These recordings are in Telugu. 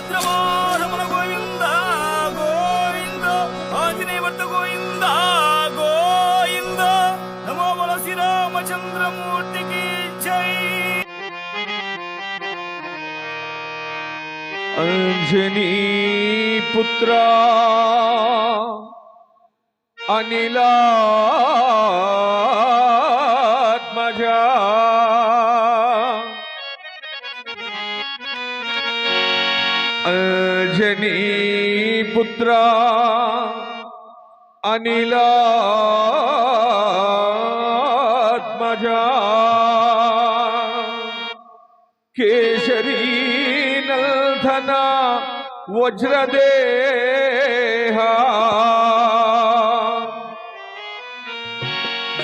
భద్రమారమణ గోవింద గోవింద ఆంజనేయ భర్త గోవింద గోవింద. నమో బల శ్రీరామచంద్రమూర్తికి జై. అంజనీ పుత్ర అనిలా अंजनी पुत्रा अनिलात्मजा केशरी नलधना वज्रदेहा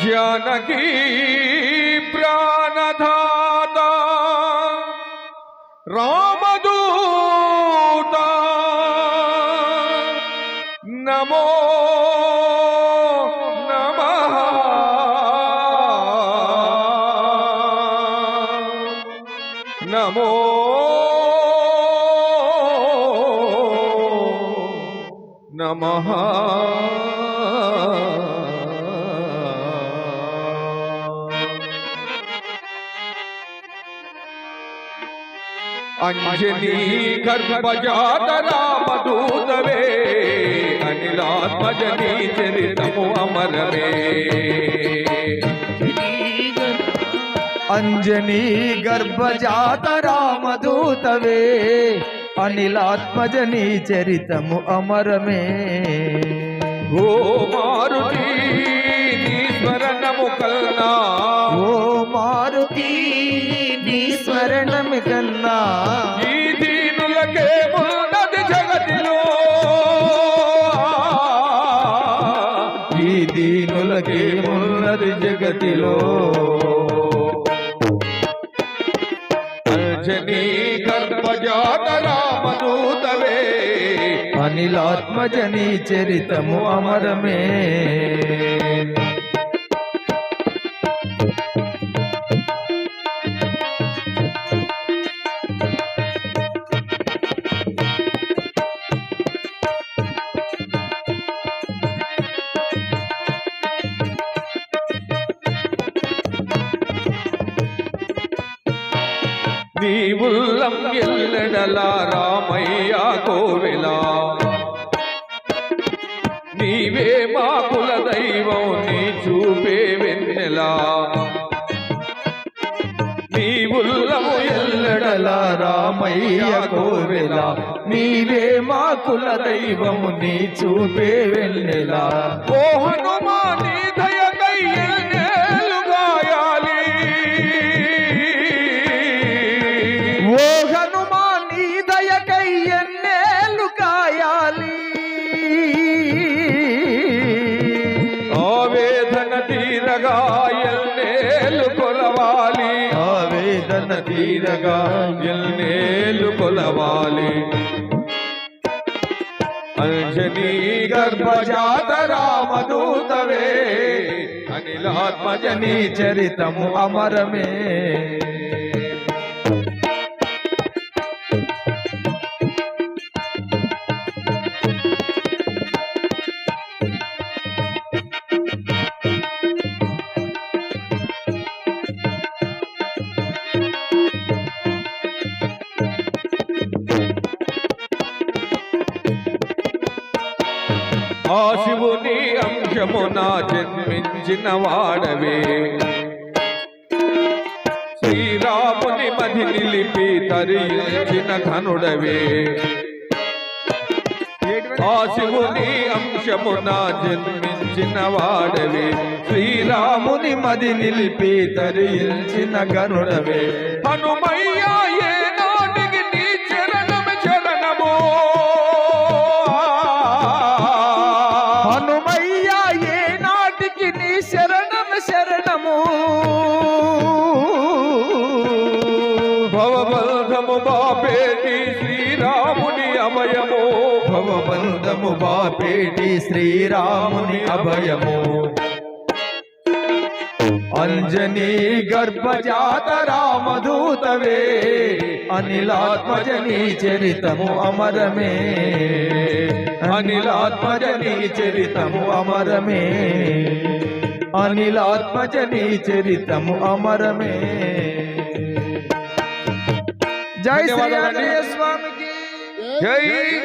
जानकी प्राणधाता रामदू నమో నమ. నమో నమ. అంజనీ గర్భజాత రామదూతవే అనిలాత్మజనీ చరితము అమరమే అంజనీ గర్భజాత రామదూతవే అనిలాత్మజనీ చరితము అమరమే. ఓ మారుతి స్మరణము కల్నా ఓ మారుతి నీ స్మరణమి కన్నా. ఉన్నది జగతిలో అంజనీ గర్భజాత రామదూతవే అనిలాత్మజనీ చరితము అమరమే నీ ఉల్లం ఎల్లడలా రామయ్య కోవెలా నీవే మా కుల దైవం నీ చూపే వెన్నెలా. నీ ఉల్లము ఎల్లడల రామయ్య కోవెల నీవే మా కుల దైవము నీ చూపే వెన్నెలా. ఓ హనుమానే తీరగా ఎన్నేలు కొలవాలి. అంజనీ గర్భజాత రామదూతవే అనిలాత్మజనీ చరితము అమరమే. ఆ శివుని అంశమున జన్మించిన వాడవే. శ్రీరాముని మధి నిలిపి తరించిన ధనుడవే. ఆ శివుని అంశమున జన్మించిన వాడవే. శ్రీరాముని రాముని మది నిలిపి తరించిన గరుడవే హనుమయ్య బాపేటి శ్రీరాముని అభయము. భవబంధము బాపేటి శ్రీరాముని అభయము. అంజనీ గర్భజాత రామదూతవే అనిలాత్మజనీ చరితము అమరమే. అనిలాత్మజనీ చరితము అమరమే. అనిలాత్మజనీ చరితము అమరమే. జై శ్రీ ధన్యవాదాలండి. ఆంజనేయ స్వామికి జై